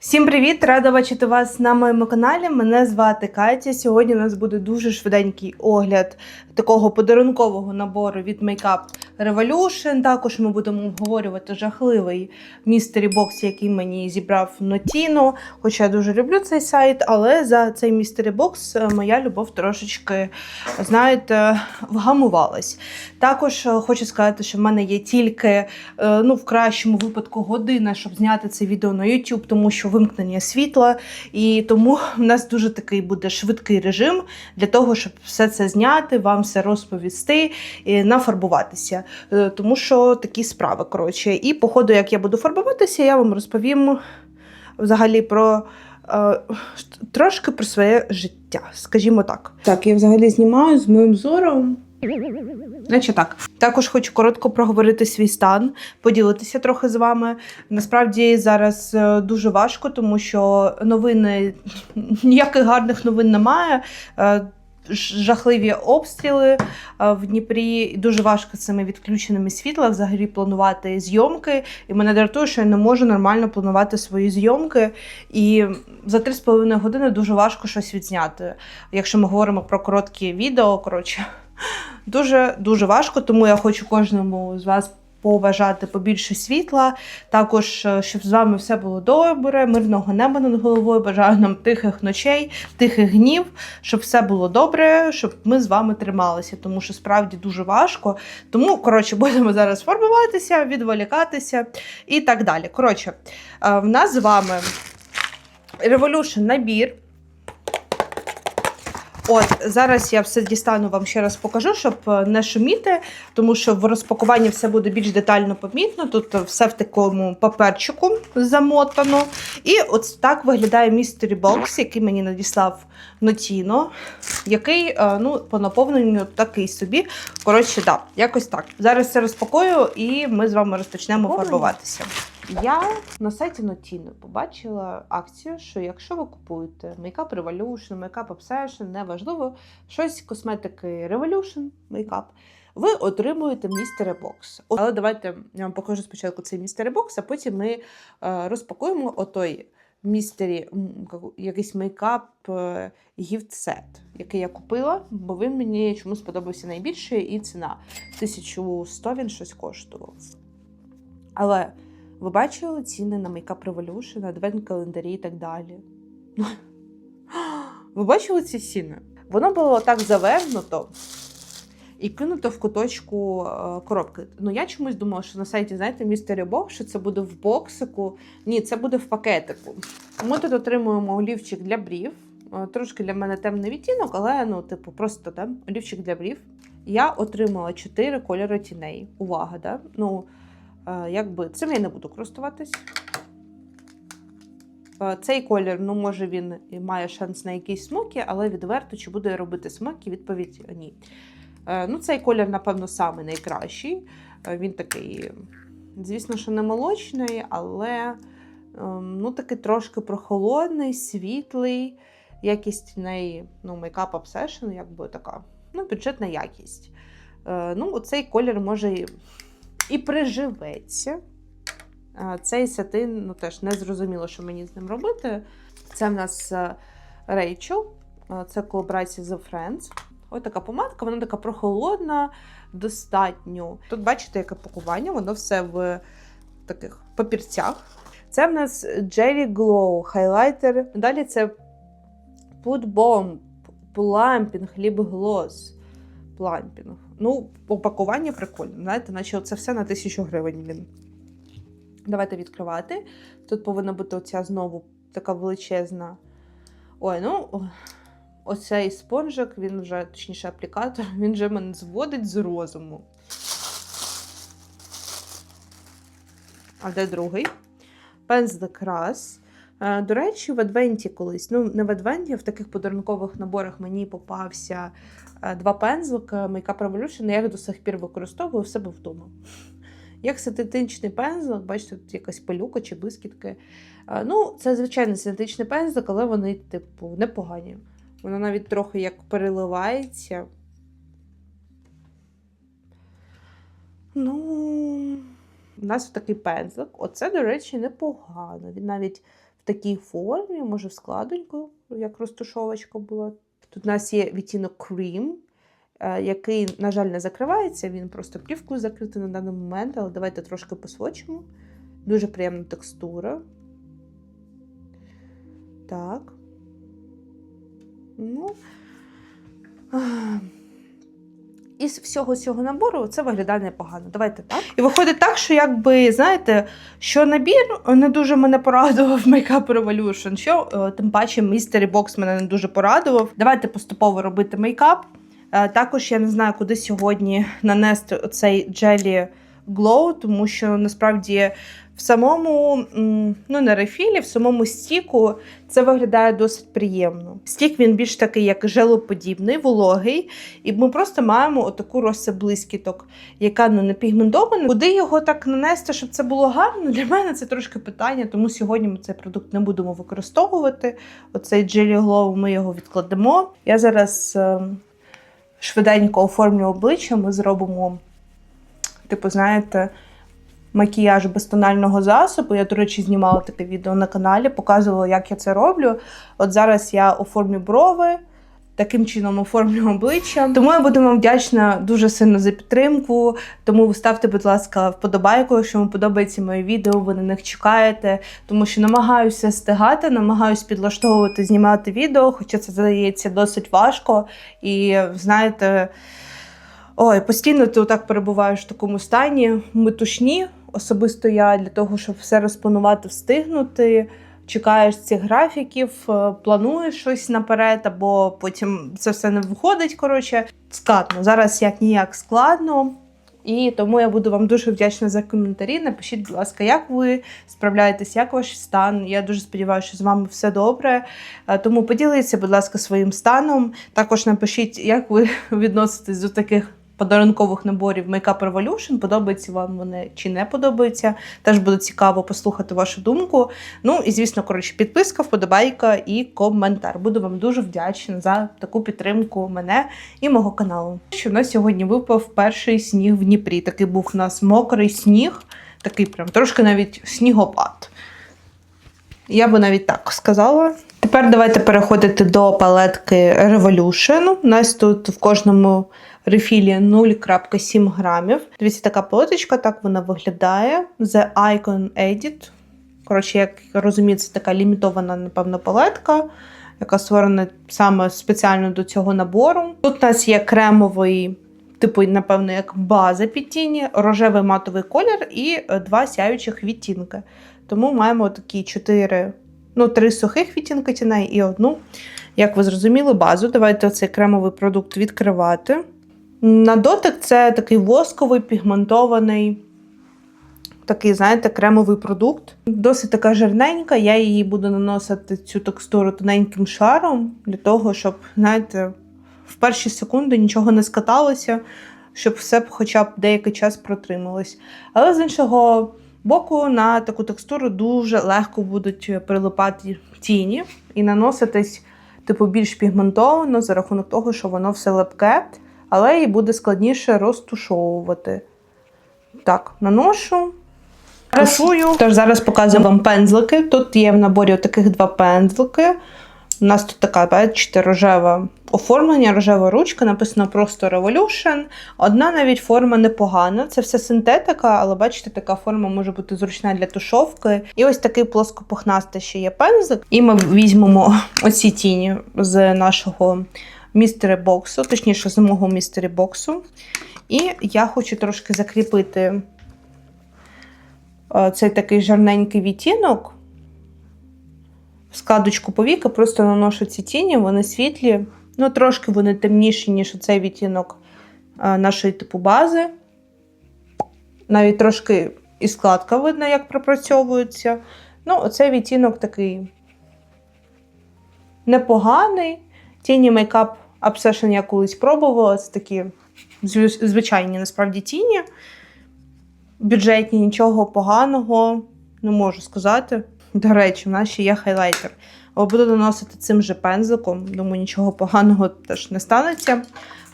Всім привіт! Рада бачити вас на моєму каналі. Мене звати Катя. Сьогодні у нас буде дуже швиденький огляд такого подарункового набору від Makeup Revolution. Також ми будемо обговорювати жахливий містері бокс, який мені зібрав Notino. Хоча я дуже люблю цей сайт, але за цей містері бокс е, моя любов трошечки, знаєте, вгамувалась. Також е, хочу сказати, що в мене є тільки е, ну, в кращому випадку година, щоб зняти це відео на YouTube, тому що вимкнення світла, і тому в нас дуже такий буде швидкий режим для того, щоб все це зняти, вам все розповісти і нафарбуватися. Е, Тому що такі справи. Коротше. І по ходу, як я буду фарбуватися, я вам розповім взагалі про. е, Трошки про своє життя, скажімо так. Так, я взагалі знімаю з моїм зором. Значить так, також хочу коротко проговорити свій стан, поділитися трохи з вами. Насправді зараз е, дуже важко, тому що новини ніяких гарних новин немає. Жахливі обстріли е, в Дніпрі. І Дуже важко з цими відключеними світла взагалі планувати зйомки. І мене дратує, що я не можу нормально планувати свої зйомки. І за 3,5 години дуже важко щось відзняти. Якщо ми говоримо про короткі відео, коротше. Дуже дуже важко, тому я хочу кожному з вас побажати побільше світла. Також, е, щоб з вами все було добре, мирного неба над головою. Бажаю нам тихих ночей, тихих днів, щоб все було добре, щоб ми з вами трималися, тому що справді дуже важко. Тому, коротше, будемо зараз формуватися, відволікатися і так далі. Коротше, е, в нас з вами Revolution набір. От зараз я все дістану вам ще раз покажу, щоб е, не шуміти, тому що в розпакуванні все буде більш детально помітно. Тут все в такому паперчику замотано. І от так виглядає містері бокс, який мені надіслав Нотіно, який е, ну, по наповненню такий собі. Коротше, да, якось так. Зараз це розпакую і ми з вами розпочнемо Ой. фарбуватися. Я на сайті Notino побачила акцію, що якщо ви купуєте Makeup Revolution, Makeup Obsession, неважливо, щось косметики Revolution Makeup, ви отримуєте містери бокс. Але давайте я вам покажу спочатку цей містери бокс, а потім ми е, розпакуємо отой містері якийсь мейкап е, гіфт-сет, який я купила, бо він мені чомусь сподобався найбільше, і ціна 1100 він щось коштував. Але ви бачили ціни на Makeup Revolution, адвент календарі і так далі. Ви бачили ці ціни? Воно було так завернуто і кинуто в куточку е, коробки. Ну я чомусь думала, що на сайті, знаєте, Mystery Box, що це буде в боксику. Ні, це буде в пакетику. Ми тут отримуємо олівчик для брів. Е, Трошки для мене темний відтінок, але ну, типу, просто да, олівчик для брів. Я отримала 4 кольори тіней. Увага, да? Ну, Е, Якби цим я не буду користуватись. Цей колір, ну, може, він і має шанс на якийсь смокі, але відверто, чи буду я робити смокі, відповідь ні. Е, Ну, цей колір, напевно, самий найкращий. Е, Він такий, звісно, що не молочний, але ем, ну, такий трошки прохолодний, світлий. Якість в неї, ну, Makeup Obsession, якби така, ну, бюджетна якість. Е, Ну, оцей колір може і приживеться. Цей сатин, ну теж не зрозуміло, що мені з ним робити. Це в нас Rachel, це колаборація The Friends. Ось така помадка, вона така прохолодна, достатньо. Тут бачите, яке пакування, воно все в таких папірцях. Це в нас Jelly Glow, хайлайтер. Далі це Put Bomb, Plumping, Lip Gloss. Plumping. Ну, упакування прикольне. Знаєте, наче це все на тисячу гривень. Блін. Давайте відкривати. Тут повинна бути оця знову така величезна. Ой, ну оцей спонжик, він вже, точніше, аплікатор, він вже мене зводить з розуму. А де другий? Пензлик раз. До речі, в Адвенті колись, ну не в Адвенті, а в таких подарункових наборах мені попався е, два пензлика Makeup Revolution, я їх до сих пір використовую в себе вдома. Як синтетичний пензлик, бачите, тут якась пилюка чи блискітки. Е, Ну, це звичайний синтетичний пензлик, але вони, типу, непогані. Воно навіть трохи як переливається. Ну, у нас такий пензлик. Оце, до речі, непогано. Він навіть в такій формі, може в складоньку, як розтушовочка була. Тут у нас є відтінок Cream, е, який, на жаль, не закривається. Він просто плівкою закритий на даний момент, але давайте трошки посвочимо. Дуже приємна текстура. Так. Із всього цього набору це виглядає непогано. Давайте так. І виходить так, що якби знаєте, що набір не дуже мене порадував Makeup Revolution, що е, тим паче Mystery Box мене не дуже порадував. Давайте поступово робити мейкап. Е, Також я не знаю, куди сьогодні нанести оцей Jelly Glow, тому що насправді в самому, ну не рефілі, в самому стіку це виглядає досить приємно. Стік він більш такий, як желоподібний, вологий, і ми просто маємо отаку розсип блискіток, яка ну не пігментована. Куди його так нанести, щоб це було гарно? Для мене це трошки питання, тому сьогодні ми цей продукт не будемо використовувати. Оцей Jelly Glow ми його відкладемо. Я зараз е, швиденько оформлю обличчя, ми зробимо, типу, знаєте. Макіяж без тонального засобу. Я, до речі, знімала таке відео на каналі, показувала, як я це роблю. От зараз я оформлю брови, таким чином оформлю обличчя. Тому я буду вам вдячна дуже сильно за підтримку. Тому ставте, будь ласка, вподобайку, якщо вам подобається моє відео, ви на них чекаєте. Тому що намагаюся стигати, намагаюся підлаштовувати, знімати відео, хоча це здається досить важко. І знаєте. Ой, постійно ти отак перебуваєш в такому стані метушні. Особисто я для того, щоб все розпланувати, встигнути. Чекаєш цих графіків, е, плануєш щось наперед, або потім це все не виходить. Коротше, складно. Зараз як ніяк складно. І тому я буду вам дуже вдячна за коментарі. Напишіть, будь ласка, як ви справляєтесь, як ваш стан. Я дуже сподіваюся, що з вами все добре. Е, Тому поділіться, будь ласка, своїм станом. Також напишіть, як ви відноситесь до таких подарункових наборів Makeup Revolution. Подобаються вам вони чи не подобаються. Теж буде цікаво послухати вашу думку. Ну і звісно, коротше, підписка, вподобайка і коментар. Буду вам дуже вдячна за таку підтримку мене і мого каналу. Що в нас сьогодні випав перший сніг в Дніпрі. Такий був у нас мокрий сніг, такий прям трошки навіть снігопад. Я би навіть так сказала. Тепер давайте переходити до палетки Revolution. У нас тут в кожному рефілі 0,7 грамів. Дивіться, така палеточка, так вона виглядає. The Icon Edit. Коротше, як розумію, це така лімітована, напевно, палетка, яка створена саме спеціально до цього набору. Тут у нас є кремовий, типу, напевно, як база під тіні, рожевий матовий колір і е, два сяючих відтінки. Тому маємо такі чотири, ну, три сухих відтінки тіней і одну, як ви зрозуміли, базу. Давайте цей кремовий продукт відкривати. На дотик це такий восковий, пігментований, такий, знаєте, кремовий продукт. Досить така жирненька. Я її буду наносити цю текстуру тоненьким шаром, для того, щоб, знаєте, в перші секунди нічого не скаталося, щоб все хоча б деякий час протрималось. Але з іншого боку, на таку текстуру дуже легко будуть прилипати тіні і наноситись, типу, більш пігментовано за рахунок того, що воно все лепке але її буде складніше розтушовувати. Так, наношу. Рисую. Тож зараз показую вам пензлики. Тут є в наборі таких два пензлики. У нас тут така, бачите, рожева оформлення, рожева ручка, написано просто Revolution. Одна навіть форма непогана. Це все синтетика, але бачите, така форма може бути зручна для тушовки. І ось такий плоскопухнастий ще є пензлик. І ми візьмемо оці тіні з нашого містері боксу, точніше, з мого містері боксу. І я хочу трошки закріпити е, цей такий жарненький відтінок. В складочку повіки просто наношу ці тіні, вони світлі. Ну, трошки вони темніші, ніж цей відтінок е, нашої типу бази. Навіть трошки і складка видно, як пропрацьовується. Ну, оцей відтінок такий непоганий. Тіні Makeup Obsession я колись пробувала. Це такі звичайні насправді тіні. Бюджетні, нічого поганого не можу сказати. До речі, в нас ще є хайлайтер. Буду наносити цим же пензликом. Думаю, нічого поганого теж не станеться.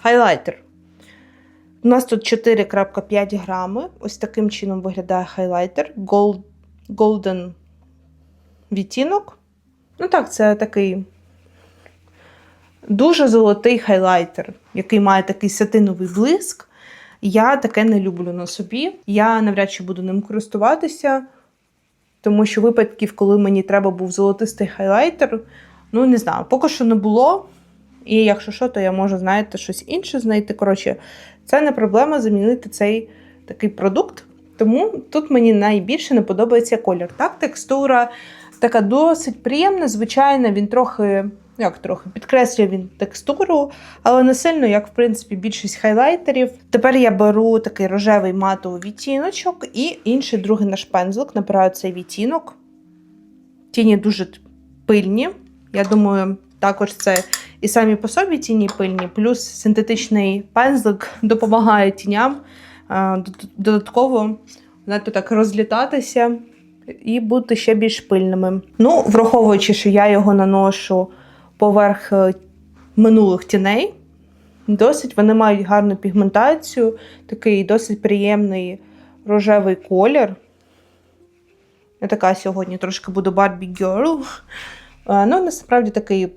Хайлайтер. У нас тут 4,5 грами. Ось таким чином виглядає хайлайтер. Gold, Golden відтінок. Ну так, це такий дуже золотий хайлайтер, який має такий сатиновий блиск. Я таке не люблю на собі. Я навряд чи буду ним користуватися, тому що випадків, коли мені треба був золотистий хайлайтер, ну не знаю, поки що не було. І якщо що, то я можу, знаєте, щось інше знайти. Коротше, це не проблема замінити цей такий продукт. Тому тут мені найбільше не подобається колір. Так, текстура така досить приємна, звичайно, він трохи, як трохи, підкреслює він текстуру, але не сильно, як в принципі більшість хайлайтерів. Тепер я беру такий рожевий матовий відтіночок і інший другий наш пензлик, набираю цей відтінок. Тіні дуже пильні. Я думаю, також це і самі по собі тіні пильні, плюс синтетичний пензлик допомагає тіням а, додатково знаєте, так розлітатися і бути ще більш пильними. Ну, враховуючи, що я його наношу поверх е, минулих тіней, досить вони мають гарну пігментацію, такий досить приємний рожевий колір. Я така сьогодні трошки буду Barbie Girl. Е, Ну, насправді такий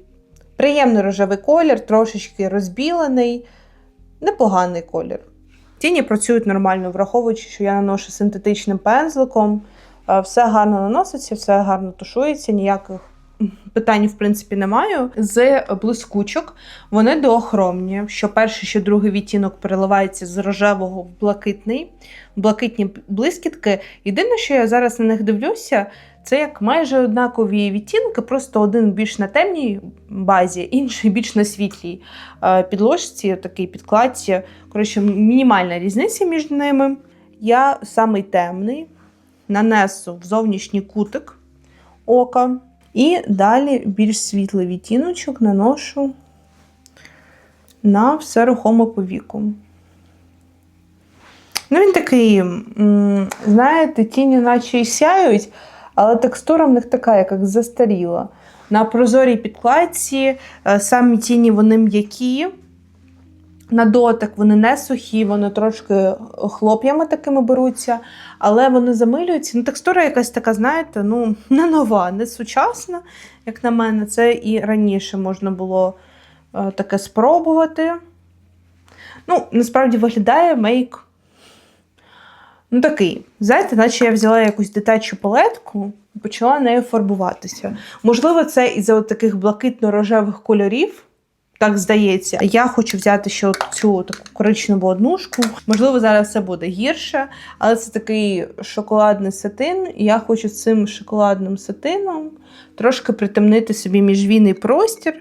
приємний рожевий колір, трошечки розбілений, непоганий колір. Тіні працюють нормально, враховуючи, що я наношу синтетичним пензликом. Е, Все гарно наноситься, все гарно тушується, ніяких питань, в принципі, немає. З блискучок вони доохромні, що перший, що другий відтінок переливається з рожевого в блакитний, блакитні блискітки. Єдине, що я зараз на них дивлюся, це як майже однакові відтінки, просто один більш на темній базі, інший більш на світлій е, підложці, такій підкладці. Коротше, мінімальна різниця між ними. Я самий темний, нанесу в зовнішній кутик ока. І далі більш світлий відтіночок наношу на все рухоме повіку. Ну, він такий, знаєте, тіні наче й сяють, але текстура в них така, як застаріла. На прозорій підкладці е, самі тіні вони м'які. На дотик вони не сухі, вони трошки хлоп'ями такими беруться, але вони замилюються. Ну, текстура якась така, знаєте, ну, не нова, не сучасна, як на мене. Це і раніше можна було е, таке спробувати. Ну, насправді виглядає мейк. Ну, такий. Знаєте, наче я взяла якусь дитячу палетку і почала нею фарбуватися. Можливо, це із-за таких блакитно-рожевих кольорів. Так здається. Я хочу взяти ще цю таку коричневу однушку. Можливо, зараз це буде гірше, але це такий шоколадний сатин. І я хочу цим шоколадним сатином трошки притемнити собі міжвійний простір.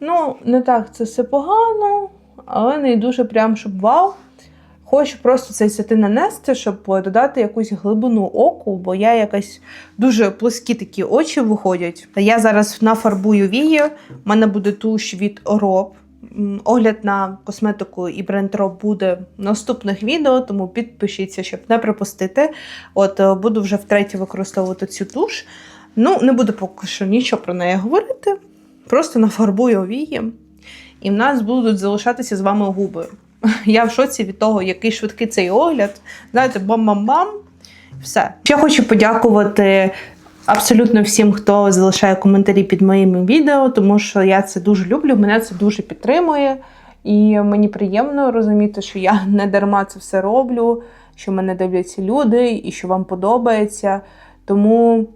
Ну, не так це все погано, але не дуже прям, щоб вау. Хочу просто цей сатин нанести, щоб додати якусь глибину оку, бо я якась дуже плоскі такі очі виходять. Я зараз нафарбую вії. У мене буде туш від Роб. Огляд на косметику і бренд Роб буде в наступних відео, тому підпишіться, щоб не пропустити. От е, буду вже втретє використовувати цю туш. Ну, не буду поки що нічого про неї говорити. Просто нафарбую вії, і в нас будуть залишатися з вами губи. Я в шоці від того, який швидкий цей огляд. Знаєте, бам-бам-бам. Все. Ще хочу подякувати абсолютно всім, хто залишає коментарі під моїми відео, тому що я це дуже люблю, мене це дуже підтримує. І мені приємно розуміти, що я не дарма це все роблю, що мене дивляться люди і що вам подобається. Тому,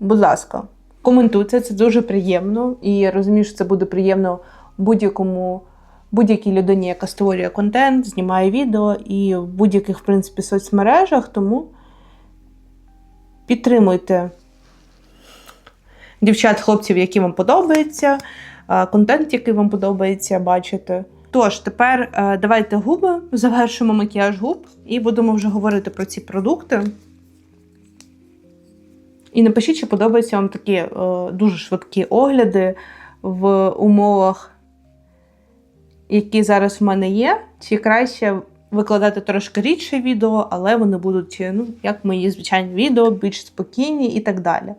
будь ласка, коментуйте, це дуже приємно. І я розумію, що це буде приємно будь-якому будь-якій людині, яка створює контент, знімає відео і в будь-яких, в принципі, соцмережах. Тому підтримуйте дівчат, хлопців, які вам подобається, а, контент, який вам подобається бачити. Тож, тепер е, давайте губи, завершимо макіяж губ і будемо вже говорити про ці продукти. І напишіть, чи подобаються вам такі е, дуже швидкі огляди в умовах які зараз в мене є, чи краще викладати трошки рідше відео, але вони будуть, ну, як мої звичайні відео, більш спокійні і так далі.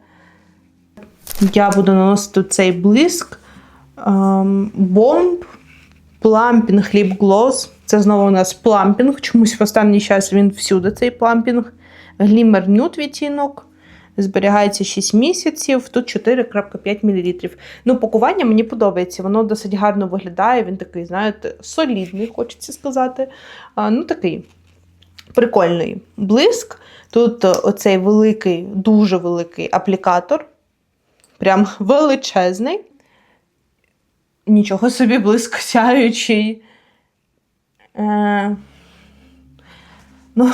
Я буду наносити цей блиск ем, бомб, плампінг ліп глос. Це знову у нас плампінг. Чомусь в останній час він всюди цей плампінг. Глімер нюд відтінок. Зберігається 6 місяців, тут 4,5 мл. Ну, пакування мені подобається, воно досить гарно виглядає. Він такий, знаєте, солідний, хочеться сказати. А, ну, такий прикольний блиск. Тут е, оцей великий, дуже великий аплікатор. Прям величезний. Нічого собі блиск сяючий. Е, ну,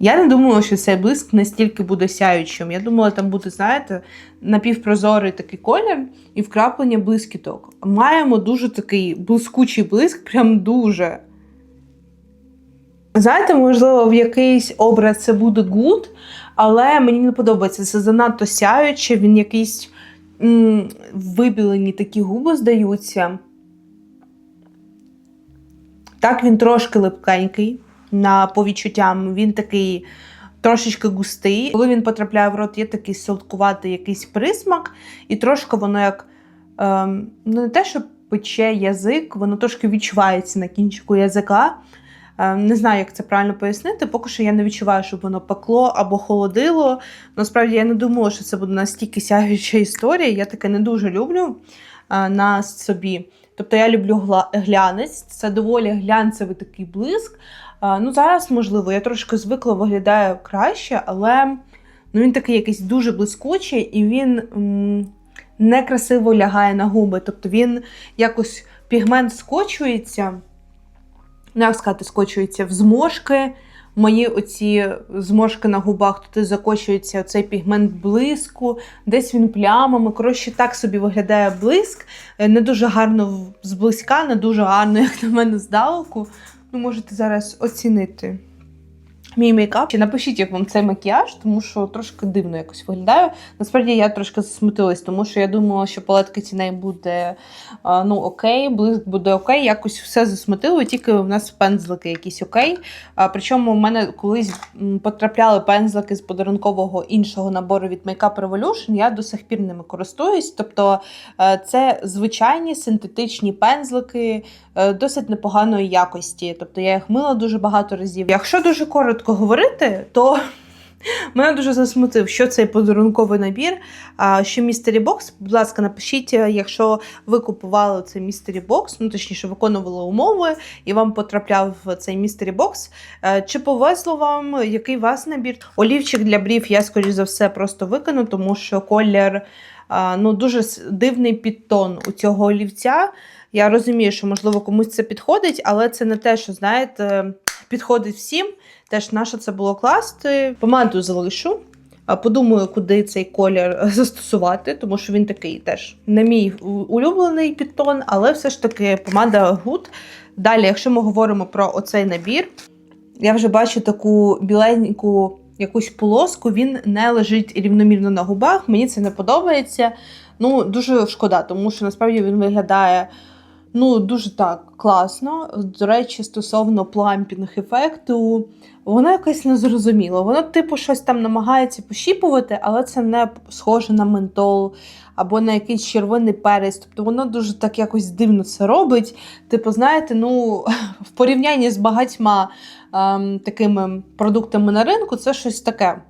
я не думала, що цей блиск настільки буде сяючим. Я думала, там буде, знаєте, напівпрозорий такий колір і вкраплення блискіток. Маємо дуже такий блискучий блиск, прям дуже. Знаєте, можливо, в якийсь образ це буде гуд, але мені не подобається. Це занадто сяюче, він якийсь м, вибілені такі губи здаються. Так, він трошки липкенький на по відчуттям. Він такий трошечки густий. Коли він потрапляє в рот, є такий солодкуватий якийсь присмак, і трошки воно як ем, ну не те, що пече язик, воно трошки відчувається на кінчику язика. Ем, Не знаю, як це правильно пояснити. Поки що я не відчуваю, щоб воно пекло або холодило. Насправді я не думала, що це буде настільки сяюча історія. Я таке не дуже люблю е, на собі. Тобто я люблю глянець, це доволі глянцевий такий блиск. Ну, зараз, можливо, я трошки звикла виглядаю краще, але ну, він такий якийсь дуже блискучий і він м, некрасиво лягає на губи. Тобто він якось пігмент скочується ну як сказати, скочується в зморшки. Мої оці зморшки на губах, туди закочується цей пігмент блиску, десь він плямами. Коротше, так собі виглядає блиск. Е, Не дуже гарно зблизька, не дуже гарно, як на мене, здалеку. Ну, можете зараз оцінити мій мейкап. Чи напишіть, як вам цей макіяж, тому що трошки дивно якось виглядаю. Насправді я трошки засмутилась, тому що я думала, що палетка тіней буде ну окей, блиск буде окей, якось все засмутило, тільки в нас пензлики якісь окей. Причому в мене колись потрапляли пензлики з подарункового іншого набору від Makeup Revolution, я до сих пір ними користуюсь. Тобто е, це звичайні синтетичні пензлики досить непоганої якості. Тобто я їх мила дуже багато разів. Якщо дуже коротко говорити, то Мене дуже засмутив, що цей подарунковий набір. Що Mystery Box, будь ласка, напишіть, е, якщо ви купували цей Mystery Box, ну точніше, виконували умови, і вам потрапляв цей Mystery Box. е, Чи повезло вам, який вас набір? Олівчик для брів я, скоріш за все, просто викину, тому що колір ну, дуже дивний підтон у цього олівця. Я розумію, що, можливо, комусь це підходить, але це не те, що, знаєте, підходить всім. Теж наше це було класти. Помаду залишу. Подумаю, куди цей колір застосувати, тому що він такий теж не мій улюблений підтон, але все ж таки помада гуд. Далі, якщо ми говоримо про оцей набір, я вже бачу таку біленьку якусь полоску, він не лежить рівномірно на губах. Мені це не подобається. Ну, дуже шкода, тому що насправді він виглядає ну, дуже так класно. До речі, стосовно плампінг ефекту, воно якось незрозуміло. Воно, типу, щось там намагається пощіпувати, але це не схоже на ментол або на якийсь червоний перець. Тобто воно дуже так якось дивно це робить. Типу, знаєте, ну, в порівнянні з багатьма ем, такими продуктами на ринку, це щось таке.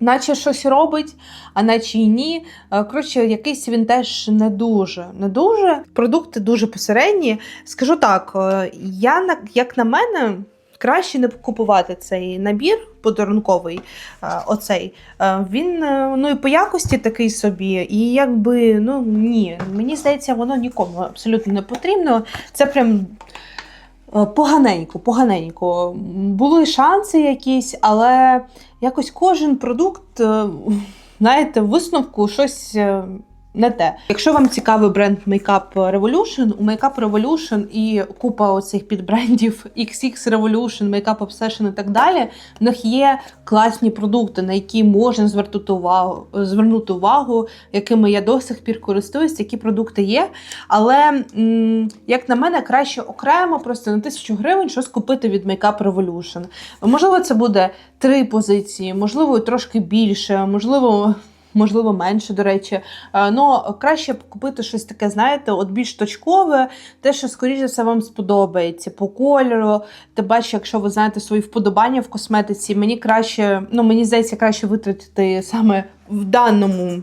Наче щось робить, а наче й ні. Е, Коротше, якийсь він теж не дуже. Не дуже. Продукти дуже посередні. Скажу так, е, я як на мене. Краще не купувати цей набір подарунковий, е, оцей. Він ну і по якості такий собі, і якби ну ні, мені здається, воно нікому абсолютно не потрібно. Це прям поганенько, поганенько. Були шанси якісь, але якось кожен продукт, е, знаєте, в висновку щось е, не те. Якщо вам цікавий бренд Makeup Revolution, у Makeup Revolution і купа оцих підбрендів XX Revolution, Makeup Obsession і так далі, в них є класні продукти, на які можна звернути увагу, звернути увагу, якими я до сих пір користуюсь, які продукти є. Але, як на мене, краще окремо просто на тисячу гривень щось купити від Makeup Revolution. Можливо, це буде три позиції, можливо, трошки більше, можливо. Можливо, менше, до речі. Е, Ну, краще купити щось таке, знаєте, от більш точкове, те, що, скоріше все, вам сподобається по кольору. Ти бачиш, якщо ви знаєте свої вподобання в косметиці, мені краще, ну мені здається, краще витратити саме в даному.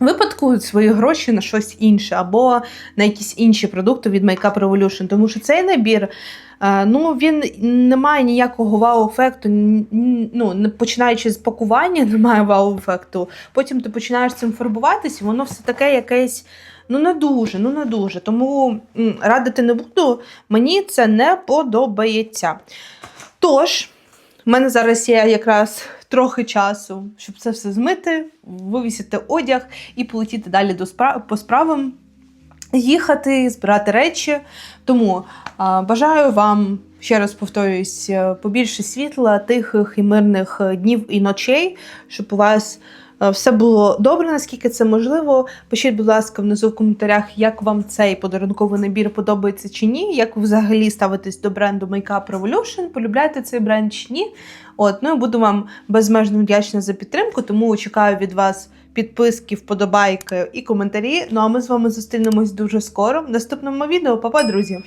Випадку свої гроші на щось інше, або на якісь інші продукти від Makeup Revolution, тому що цей набір Ну, він не має ніякого вау-ефекту. Ну, починаючи з пакування, немає вау-ефекту. Потім ти починаєш цим фарбуватись, і воно все таке якесь. Ну, не дуже, ну не дуже. Тому радити не буду. Мені це не подобається. Тож, в мене зараз є якраз трохи часу, щоб це все змити, вивісити одяг і полетіти далі до спра- по справам, їхати, збирати речі. Тому а, бажаю вам, ще раз повторююсь, е, побільше світла, тихих і мирних е, днів і ночей, щоб у вас е, все було добре, наскільки це можливо. Пишіть, будь ласка, внизу в коментарях, як вам цей подарунковий набір подобається чи ні, як ви взагалі ставитесь до бренду Makeup Revolution, полюбляєте цей бренд чи ні. От, ну і буду вам безмежно вдячна за підтримку, тому чекаю від вас підписки, вподобайки і коментарі. Ну а ми з вами зустрінемось дуже скоро в наступному відео. Па-па, друзі!